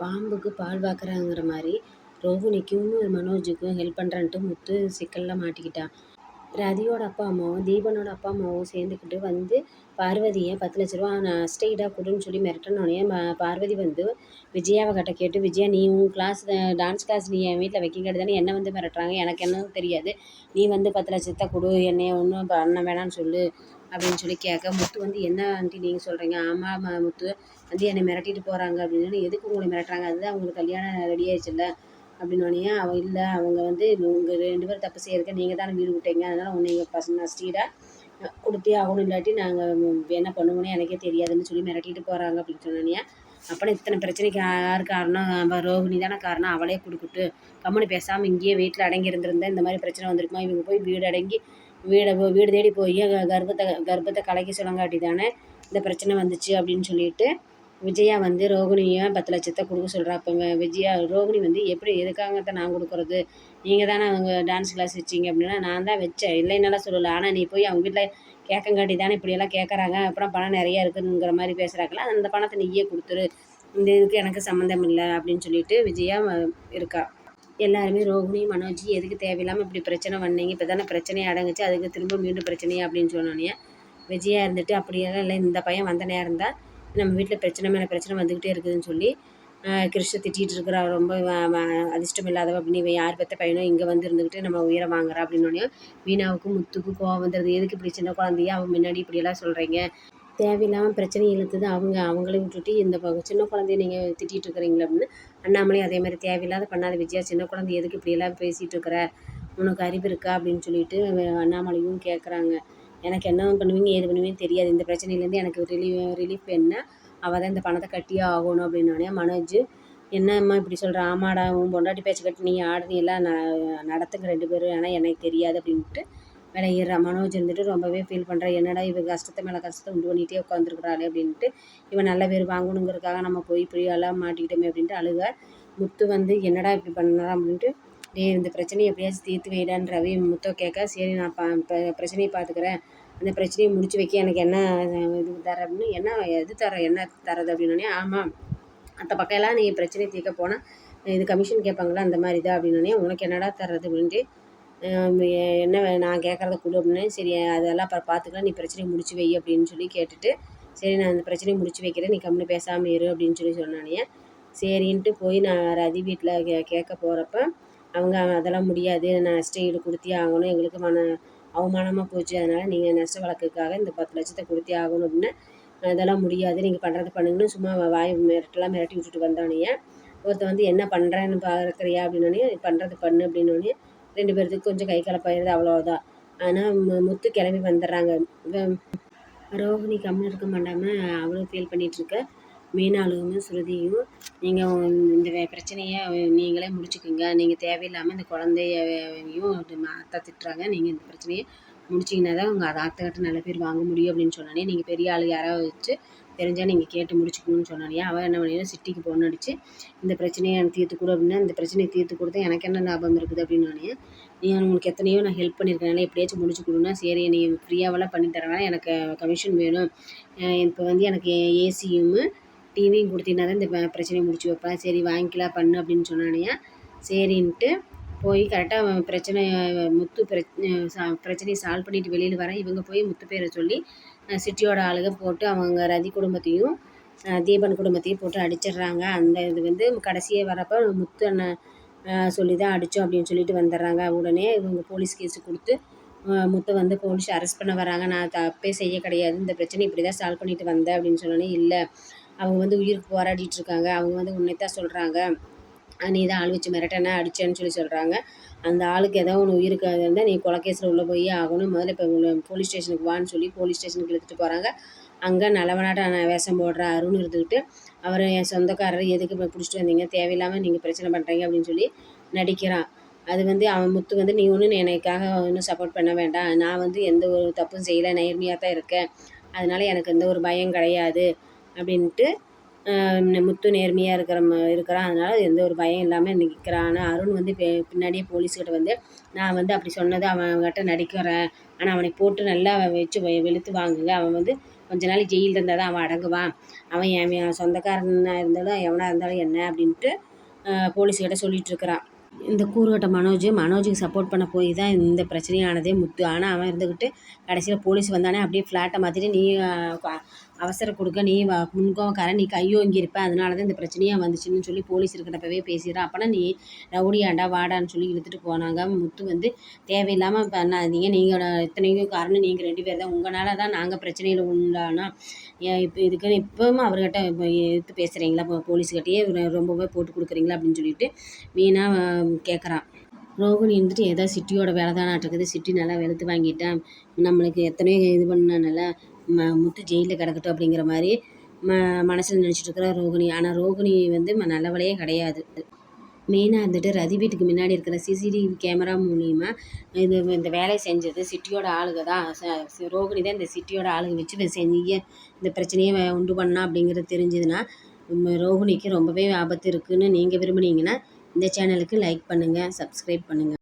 பாம்புக்கு பால் வார்க்கறாங்கிற மாதிரி ரோகிணிக்கும் மனோஜுக்கும் ஹெல்ப் பண்ணுறேன்ட்டு முத்து சிக்கலில் மாட்டிக்கிட்டான் ரதியோட அப்பா அம்மாவும் தீபனோட அப்பா அம்மாவும் சேர்ந்துக்கிட்டு வந்து பார்வதியை பத்து லட்ச ரூபா நஷ்ட ஈடாக கொடுன்னு சொல்லி மிரட்டினோடனே பார்வதி வந்து விஜயாவை கிட்ட கேட்டு விஜயா நீ உன் கிளாஸ் டான்ஸ் கிளாஸ் நீ என் வீட்டில் வைக்க தானே என்னை வந்து மிரட்டுறாங்க? எனக்கு என்னன்னு தெரியாது. நீ வந்து பத்து லட்சத்தை கொடு என்னைய ஒன்றும் பண்ண வேணாம்னு சொல்லு. அப்படின்னு சொல்லி கேட்க முத்து வந்து என்ன ஆண்டி நீங்கள் சொல்கிறீங்க ஆமாம் முத்து. வந்து என்னை மிரட்டிட்டு போகிறாங்க அப்படின்னு எதுக்கு உங்களை மிரட்டுறாங்க? அதுதான் அவங்களுக்கு கல்யாணம் ரெடி ஆயிடுச்சுல்ல? அப்படின்னோடனே அவள் இல்லை. அவங்க வந்து உங்கள் ரெண்டு பேரும் தப்பு செய்யறதுக்கு நீங்கள் தானே வீடு விட்டீங்க அதனால் உன்னை எங்கள் பசங்க ஸ்டீடாக கொடுத்தே ஆகணும். இல்லாட்டி நாங்கள் என்ன பண்ணுவோன்னு எனக்கே தெரியாதுன்னு சொல்லி மிரட்டிட்டு போகிறாங்க அப்படின்னு சொன்னோன்னே அப்புறம் இத்தனை பிரச்சனைக்கு யார் காரணம்? நம்ம ரோகிணி தானே காரணம். அவளே கொடுக்குட்டு கம்முனு பேசாமல் இங்கேயே வீட்டில் அடங்கி இருந்திருந்தா இந்த மாதிரி பிரச்சனை வந்திருக்குமா? இவங்க போய் வீடு அடங்கி வீடை வீடு தேடி போய் கர்ப்பத்தை கர்ப்பத்தை கலைக்க சொல்லங்காட்டி தானே இந்த பிரச்சனை வந்துச்சு அப்படின்னு சொல்லிட்டு விஜயா வந்து ரோகிணியை பத்து லட்சத்தை கொடுக்க சொல்கிறா அப்போ விஜயா ரோகிணி வந்து எப்படி எதுக்காகத்த நான் கொடுக்குறது? நீங்கள் தானே அவங்க டான்ஸ் கிளாஸ் வச்சிங்க அப்படின்னா நான் தான் வச்சேன். இல்லைன்னாலாம் சொல்லலை. ஆனால் நீ போய் அவங்க வீட்டில் கேட்கங்காட்டி தானே இப்படியெல்லாம் கேட்குறாங்க அப்புறம் பணம் நிறையா இருக்குதுங்கிற மாதிரி பேசுகிறாங்களா அந்த பணத்தை நீயே கொடுத்துரு. இந்த இதுக்கு எனக்கு சம்மந்தம் இல்லை அப்படின்னு சொல்லிட்டு விஜயா இருக்கா. எல்லாருமே ரோகிணி மனோஜ் எதுக்கு தேவையில்லாமல் இப்படி பிரச்சனை பண்ணீங்க? இப்போ தானே பிரச்சனையை அடங்குச்சு. அதுக்கு திரும்ப மீண்டும் பிரச்சனையா அப்படின்னு சொன்னோன்னே விஜயா இருந்துட்டு அப்படியெல்லாம் இல்லை. இந்த பையன் வந்த நேரம் தான் நம்ம வீட்டில் பிரச்சனை மேலே பிரச்சனை வந்துக்கிட்டே இருக்குதுன்னு சொல்லி கிருஷ்ண திட்டிகிட்டு இருக்கிறா. ரொம்ப அதிர்ஷ்டம் இல்லாதவ அப்படின்னு இவன் யார் பெற்ற பையனோ இங்கே வந்து இருந்துக்கிட்டு நம்ம உயிரை வாங்குறா அப்படின்னோடனே வீணாவுக்கும் முத்துக்கும் கோவம் வந்துடுது எதுக்கு இப்படி சின்ன குழந்தைய? அவன் முன்னாடி இப்படியெல்லாம் சொல்கிறீங்க தேவையில்லாமல் பிரச்சனை இழுத்தது அவங்க அவங்களே விட்டுட்டு இந்த சின்ன குழந்தைய நீங்கள் திட்டிகிட்டு இருக்கிறீங்களே அப்படின்னு அண்ணாமலையும் அதே மாதிரி தேவையில்லாத பண்ணாத விஜயா சின்ன குழந்தை எதுக்கு இப்படியெல்லாம் பேசிகிட்டு இருக்கிற? உனக்கு அறிவு இருக்கா? அப்படின்னு சொல்லிட்டு அண்ணாமலையும் கேட்குறாங்க எனக்கு என்ன பண்ணுவீங்க ஏது பண்ணுவீங்கன்னு தெரியாது. இந்த பிரச்சனையிலேருந்து எனக்கு ரிலீவ் ரிலீஃப் என்ன அவள் தான் இந்த பணத்தை கட்டியே ஆகணும் அப்படின்னோடனே மனோஜ் என்னம்மா இப்படி சொல்கிற ஆமாடா உன் பொண்டாட்டி பேச்சு கட்டி நீ ஆடுனீல்ல ந நடத்துங்க ரெண்டு பேரும். ஆனால் எனக்கு தெரியாது அப்படின்ட்டு விளையிற மனோஜ் இருந்துட்டு ரொம்பவே ஃபீல் பண்ணுறேன் என்னடா இவ கஷ்டத்தை மேலே கஷ்டத்தை உண்டு பண்ணிகிட்டே உட்காந்துருக்குறாளே அப்படின்ட்டு இவன் நல்ல பேர் வாங்கணுங்கிறதுக்காக நம்ம போய் இப்படி எல்லாம் மாட்டிக்கிட்டோமே அப்படின்ட்டு அழுக. முத்து வந்து என்னடா இப்படி பண்ணலாம் அப்படின்ட்டு டே இந்த பிரச்சனையை எப்படியாச்சும் தீர்த்து வைடான்னு ரவி முத்தோ கேட்க சரி நான் பா பிரச்சனையை பார்த்துக்கிறேன். அந்த பிரச்சனையை முடிச்சு வைக்க எனக்கு என்ன இது தர? அப்படின்னு என்ன எது தர? என்ன தரது? அப்படின்னே ஆமாம் அந்த பக்கம் எல்லாம் நீ பிரச்சனையை தீர்க்க போனால் இது கமிஷன் கேட்பாங்களா? அந்த மாதிரி தான். அப்படின்னே உனக்கு என்னடா தர்றது அப்படின்ட்டு என்ன நான் கேட்குறத கொடு அப்படின்னு சரி அதெல்லாம் அப்புறம் பார்த்துக்கலாம் நீ பிரச்சனையை முடிச்சு வை அப்படின்னு சொல்லி கேட்டுட்டு சரி நான் அந்த பிரச்சனையை முடிச்சு வைக்கிறேன் நீ கம்முன்னு பேசாமல் இரு அப்படின்னு சொல்லி சொன்னானே சரின்ட்டு போய் நான் ரதி வீட்டில் கே கேட்க போகிறப்ப அவங்க அதெல்லாம் முடியாது நான் நஷ்ட ஈடு கொடுத்தே ஆகணும் எங்களுக்கு மன அவமானமாக போச்சு அதனால் நீங்கள் நஷ்ட வழக்குக்காக இந்த பத்து லட்சத்தை கொடுத்தே ஆகணும் அப்படின்னு அதெல்லாம் முடியாது நீங்கள் பண்ணுறது பண்ணுங்கன்னு சும்மா வாய் மிரட்டலாம் மிரட்டி விட்டுட்டு வந்தானே ஒருத்தன் வந்து என்ன பண்ணுறேன்னு பார்க்குறியா அப்படின்னோடனே பண்ணுறது பண்ணு அப்படின்னோடனே ரெண்டு பேர்த்துக்கு கொஞ்சம் கை கலப்பாயிருது அவ்வளோதான் ஆனால் முத்து கிளம்பி வந்துடுறாங்க. ரோஹிணி கம்முன்னு இருக்க மாட்டாமல் அவளும் ஃபீல் பண்ணிகிட்ருக்க மீனாளுவும் ஸ்ருதியும் நீங்கள் இந்த பிரச்சனையை நீங்களே முடிச்சுக்கோங்க. நீங்கள் தேவையில்லாமல் இந்த குழந்தையையும் அத்தை திட்டுறாங்க. நீங்கள் இந்த பிரச்சனையை முடிச்சிங்கன்னா தான் உங்கள் அதை அத்தைக்கிட்ட நல்ல பேர் வாங்க முடியும் அப்படின்னு சொன்னானே நீங்கள் பெரிய ஆள் யாராவது வச்சு தெரிஞ்சால் நீங்கள் கேட்டு முடிச்சுக்கணும்னு சொன்னானே அவள் என்ன பண்ணினா சிட்டிக்கு பொண்ணு அடித்து இந்த பிரச்சனையை தீர்த்து கொடு அப்படின்னா இந்த பிரச்சனையை தீர்த்து கொடுத்தா எனக்கு என்ன லாபம் இருக்குது அப்படின்னானே நீ உங்களுக்கு எத்தனையோ நான் ஹெல்ப் பண்ணியிருக்கேன். எப்படியாச்சும் முடிச்சு கொடுன்னா சரி நீ ஃப்ரீயாவெல்லாம் பண்ணி தரவேன் எனக்கு கமிஷன் வேணும். இப்போ வந்து எனக்கு ஏசியும் டிவியும் கொடுத்தீங்கன்னா தான் இந்த பிரச்சனையை முடிச்சு வைப்பேன். சரி வாங்கிக்கலாம் பண்ணு அப்படின்னு சொன்னானே சரின்ட்டு போய் கரெக்டாக பிரச்சனை முத்து பிரச்சனையை சால்வ் பண்ணிட்டு வெளியில் வரேன். இவங்க போய் முத்து பேரை சொல்லி சிட்டியோட ஆளுக போட்டு அவங்க ரதி குடும்பத்தையும் தீபன் குடும்பத்தையும் போட்டு அடிச்சிடுறாங்க. அந்த இது வந்து கடைசியாக வரப்போ முத்து அண்ணன் சொல்லி தான் அடித்தோம் அப்படின்னு சொல்லிட்டு வந்துடுறாங்க. உடனே இவங்க போலீஸ் கேஸு கொடுத்து முத்தை வந்து போலீஸ் அரெஸ்ட் பண்ண வராங்க. நான் தப்பே செய்ய கிடையாது. இந்த பிரச்சனை இப்படி தான் சால்வ் பண்ணிட்டு வந்தேன் அப்படின்னு சொன்னோன்னே இல்லை அவங்க வந்து உயிருக்கு போராடிட்டு இருக்காங்க. அவங்க வந்து உன்னை தான் சொல்கிறாங்க நீ தான் ஆள் வச்சு மிரட்டன அடிச்சேன்னு சொல்லி சொல்கிறாங்க அந்த ஆளுக்கு ஏதோ ஒன்று உயிருக்கு இருந்தால் நீ கொலைக்கேஸில் உள்ளே போய் ஆகணும். முதல்ல இப்போ உங்களை போலீஸ் ஸ்டேஷனுக்கு வான்னு சொல்லி போலீஸ் ஸ்டேஷனுக்கு இழுத்துட்டு போகிறாங்க அங்கே நலவனாட்ட வேஷம் போடுற அருண் இருந்துக்கிட்டு அவர் என் சொந்தக்காரர் எதுக்கு இப்போ பிடிச்சிட்டு வந்தீங்க? தேவையில்லாமல் நீங்கள் பிரச்சனை பண்ணுறீங்க அப்படின்னு சொல்லி நடிக்கிறான். அது வந்து அவன் முத்து வந்து நீ ஒன்றும் எனக்காக ஒன்றும் சப்போர்ட் பண்ண வேண்டாம். நான் வந்து எந்த ஒரு தப்பும் செய்யலை. நேர்மையாக தான் இருக்கேன். அதனால் எனக்கு எந்த ஒரு பயம் கிடையாது அப்படின்ட்டு முத்து நேர்மையாக இருக்கிற இருக்கிறான். அதனால் எந்த ஒரு பயம் இல்லாமல் நிற்கிறான் ஆனால் அருண் வந்து பின்னாடியே போலீஸ்கிட்ட வந்து நான் வந்து அப்படி சொன்னது அவன் அவன்கிட்ட நடிக்கிறேன். ஆனால் அவனை போட்டு நல்லா வச்சு வெளுத்து வாங்குங்க. அவன் வந்து கொஞ்ச நாள் ஜெயிலில் இருந்தால் தான் அவன் அடங்குவான். அவன் என் சொந்தக்காரனாக இருந்தாலும் எவனாக இருந்தாலும் என்ன அப்படின்ட்டு போலீஸ்கிட்ட சொல்லிகிட்ருக்கிறான் இந்த கூறுகட்ட மனோஜ் மனோஜுக்கு சப்போர்ட் பண்ண போய் தான் இந்த பிரச்சனையானதே முத்து. ஆனால் அவன் இருந்துக்கிட்டு கடைசியில் போலீஸ் வந்தானே அப்படியே ஃப்ளாட்டை மாற்றிட்டு நீ அவசர அவசரம் கொடுக்க நீ வ- முன்கோவக்காரன் நீ கையோங்கி இருப்ப அதனால தான் இந்த பிரச்சனையாக வந்துச்சுன்னு சொல்லி போலீஸ் இருக்கிறப்பவே பேசிடுறான் அப்போனா நீ ரவுடியாண்டா வாடான்னு சொல்லி இழுத்துட்டு போனாங்க. முத்து வந்து தேவையில்லாமல் பண்ணாதீங்க. நீங்கள் இத்தனைக்கும் காரணம் நீங்கள் ரெண்டு பேர் தான். உங்களால் தான் நாங்கள் பிரச்சனையில் உண்டானா ஏன் இப்போ இதுக்குன்னு இப்போவும் அவர்கிட்ட இப்போ எடுத்து பேசுகிறீங்களா இப்போ போலீஸ்கிட்டயே ரொம்பவே போட்டு கொடுக்குறீங்களா? அப்படின்னு சொல்லிட்டு மீனா கேட்குறான் ரோகிணி இருந்துட்டு ஏதோ சிட்டியோட வேலை தானே இருக்குது. சிட்டி நல்லா வெளுத்து வாங்கிட்டேன். நம்மளுக்கு எத்தனையோ இது பண்ணனால ம முத்து ஜெயிலில் கிடக்கட்டும் அப்படிங்கிற மாதிரி ம மனசில் நினச்சிட்டு இருக்கிற ரோகிணி. ஆனால் ரோகிணி வந்து ம- நல்லவளையே கிடையாது. மெயினாக இருந்துட்டு ரதி வீட்டுக்கு முன்னாடி இருக்கிற சிசிடிவி கேமரா மூலிமா இது இந்த வேலையை செஞ்சது சிட்டியோட ஆளுக தான். ச- ரோகிணி தான் இந்த சிட்டியோட ஆளுங்க வச்சு செஞ்சு இந்த பிரச்சனையை உண்டு பண்ணா அப்படிங்கிறது தெரிஞ்சதுன்னா ரோகிணிக்கு ரொம்பவே ஆபத்து இருக்குதுன்னு நீங்கள் விரும்புனீங்கன்னா இந்த சேனலுக்கு லைக் பண்ணுங்கள் சப்ஸ்கிரைப் பண்ணுங்கள்